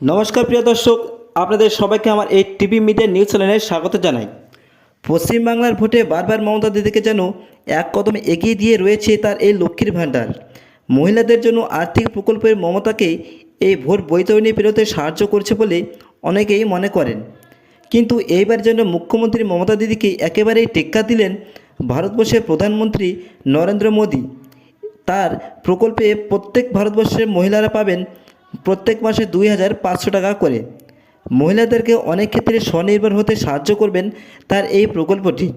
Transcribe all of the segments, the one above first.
নমস্কার, প্রিয় দর্শক। আপনাদের সবাইকে আমার এই টিভি মিডিয়া নিউজ চ্যানেলে স্বাগত জানাই। পশ্চিমবাংলার ভোটে বারবার মমতা দিদিকে যেন এক কদম এগিয়ে দিয়ে রয়েছে তার এই লক্ষ্মীর ভাণ্ডার। মহিলাদের জন্য আর্থিক প্রকল্পের মমতাকে এই ভোট বৈতরণী পেরোতে সাহায্য করছে বলে অনেকেই মনে করেন। কিন্তু এইবার যেন মুখ্যমন্ত্রী মমতা দিদিকে একেবারেই টেক্কা দিলেন ভারতবর্ষের প্রধানমন্ত্রী নরেন্দ্র মোদী। তার প্রকল্পে প্রত্যেক ভারতবর্ষের মহিলারা পাবেন প্রত্যেক মাসে দুই হাজার পাঁচশো টাকা করে। মহিলাদেরকে অনেক ক্ষেত্রে স্বনির্ভর হতে সাহায্য করবেন তার এই প্রকল্পটি।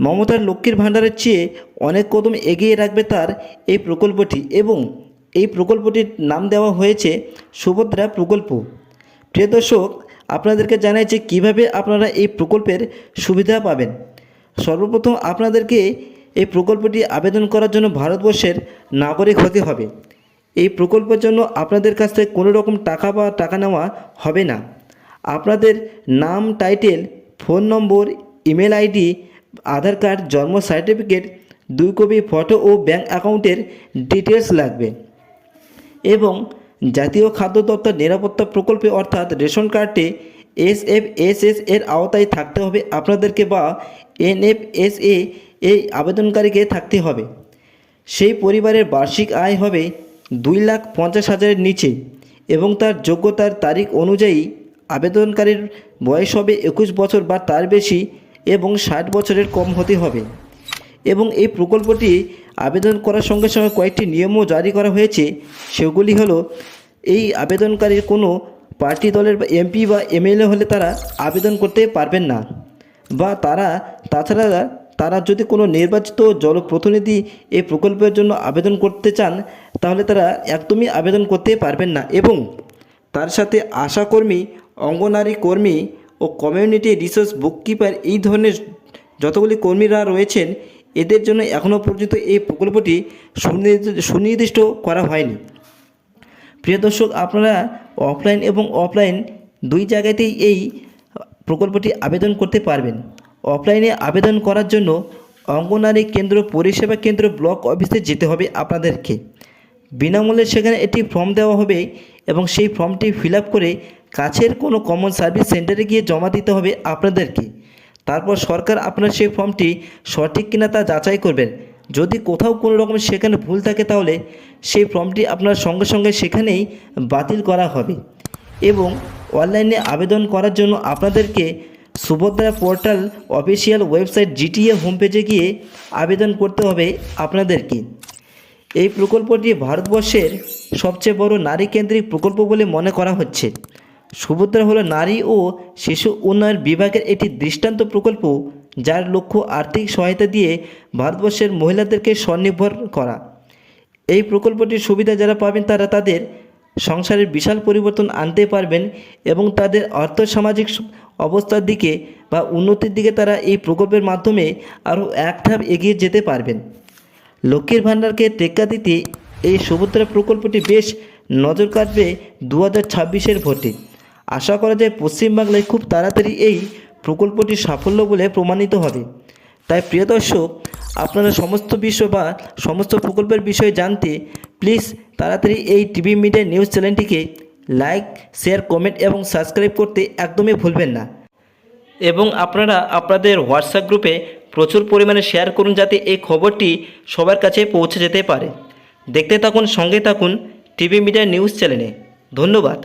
মমতার লক্ষ্মীর ভাণ্ডারের চেয়ে অনেক কদম এগিয়ে রাখবে তার এই প্রকল্পটি এবং এই প্রকল্পটির নাম দেওয়া হয়েছে সুভদ্রা প্রকল্প। প্রিয় দর্শক, আপনাদেরকে জানাই যে কীভাবে আপনারা এই প্রকল্পের সুবিধা পাবেন। সর্বপ্রথম আপনাদেরকে এই প্রকল্পটি আবেদন করার জন্য ভারতবর্ষের নাগরিক হতে হবে। এই প্রকল্পের জন্য আপনাদের কাছ থেকে কোনো রকম টাকা বা টাকা নেওয়া হবে না। আপনাদের নাম title phone number email ID Aadhaar card জন্ম সার্টিফিকেট দুই কপি ফটো ও ব্যাঙ্ক অ্যাকাউন্টের ডিটেলস লাগবে। এবং জাতীয় খাদ্য দপ্তর নিরাপত্তা প্রকল্পে অর্থাৎ রেশন কার্ডে এস এফ এস এস এর আওতায় থাকতে হবে আপনাদেরকে বা এন এফ এস এ এই আবেদনকারীকে থাকতে হবে। সেই পরিবারের বার্ষিক আয় হবে দুই লাখ পঞ্চাশ হাজারের নিচে এবং তার যোগ্যতার তারিখ অনুযায়ী আবেদনকারীর বয়স হবে একুশ বছর বা তার বেশি এবং ষাট বছরের কম হতে হবে। এবং এই প্রকল্পটি আবেদন করার সঙ্গে সঙ্গে কয়েকটি নিয়মও জারি করা হয়েছে। সেগুলি হলো, এই আবেদনকারীর কোনো পার্টি দলের এমপি বা এমএলএ হলে তারা আবেদন করতে পারবেন না বা তারা, তাছাড়া তারা যদি কোনো নির্বাচিত জনপ্রতিনিধি এই প্রকল্পের জন্য আবেদন করতে চান, তাহলে তারা একদমই আবেদন করতে পারবেন না এবং তার সাথে আশাকর্মী, অঙ্গনারী কর্মী ও কমিউনিটি রিসোর্স বুককিপার এই ধরনের যতগুলি কর্মীরা রয়েছেন, এদের জন্য এখনও পর্যন্ত এই প্রকল্পটি সুনির্দিষ্ট করা হয়নি। প্রিয় দর্শক, আপনারা অফলাইন এবং অফলাইন দুই জায়গাতেই এই প্রকল্পটি আবেদন করতে পারবেন। অফলাইনে আবেদন করার জন্য অঙ্গনারী কেন্দ্র পরিষেবা কেন্দ্র ব্লক অফিসে যেতে হবে আপনাদেরকে। বিনামূল্যে সেখানে একটি ফর্ম দেওয়া হবে এবং সেই ফর্মটি ফিল করে কাছের কোনো কমন সার্ভিস সেন্টারে গিয়ে জমা দিতে হবে আপনাদেরকে। তারপর সরকার আপনার সেই ফর্মটি সঠিক কিনা তা যাচাই করবেন। যদি কোথাও কোনো রকম সেখানে ভুল থাকে তাহলে সেই ফর্মটি আপনার সঙ্গে সঙ্গে সেখানেই বাতিল করা হবে। এবং অনলাইনে আবেদন করার জন্য আপনাদেরকে Subhadra portal official website GTA home পেজে গিয়ে আবেদন করতে হবে আপনাদেরকে। এই প্রকল্পটি ভারতবর্ষের সবচেয়ে বড় নারী কেন্দ্রিক প্রকল্প বলে মনে করা হচ্ছে। সুভদ্রা হলো নারী ও শিশু উন্নয়ন বিভাগের একটি দৃষ্টান্ত প্রকল্প যার লক্ষ্য আর্থিক সহায়তা দিয়ে ভারতবর্ষের মহিলাদেরকে স্বনির্ভর করা। এই প্রকল্পটির সুবিধা যারা পাবেন তারা তাদের সংসারের বিশাল পরিবর্তন আনতে পারবেন এবং তাদের অর্থ সামাজিক অবস্থার দিকে বা উন্নতির দিকে তারা এই প্রকল্পের মাধ্যমে আরও এক ধাপ এগিয়ে যেতে পারবেন। লক্ষ্মীর ভাণ্ডারকে টেক্কা দিতে এই সুভদ্রা প্রকল্পটি বেশ নজর কাটবে দু হাজার ছাব্বিশের ভোটে। আশা করা যায় পশ্চিমবাংলায় খুব তাড়াতাড়ি এই প্রকল্পটি সাফল্য বলে প্রমাণিত হবে। তাই প্রিয় দর্শক আপনারা সমস্ত বিষয় বা সমস্ত প্রকল্পের বিষয়ে জানতে প্লিজ তাড়াতাড়ি এই টিভি মিডিয়া নিউজ চ্যানেলটিকে লাইক শেয়ার কমেন্ট এবং সাবস্ক্রাইব করতে একদমই ভুলবেন না। এবং আপনারা আপনাদের হোয়াটসঅ্যাপ গ্রুপে প্রচুর পরিমাণে শেয়ার করুন যাতে এই খবরটি সবার কাছে পৌঁছে যেতে পারে। দেখতে থাকুন, সঙ্গে থাকুন টিভি মিডিয়া নিউজ চ্যানেলে ধন্যবাদ।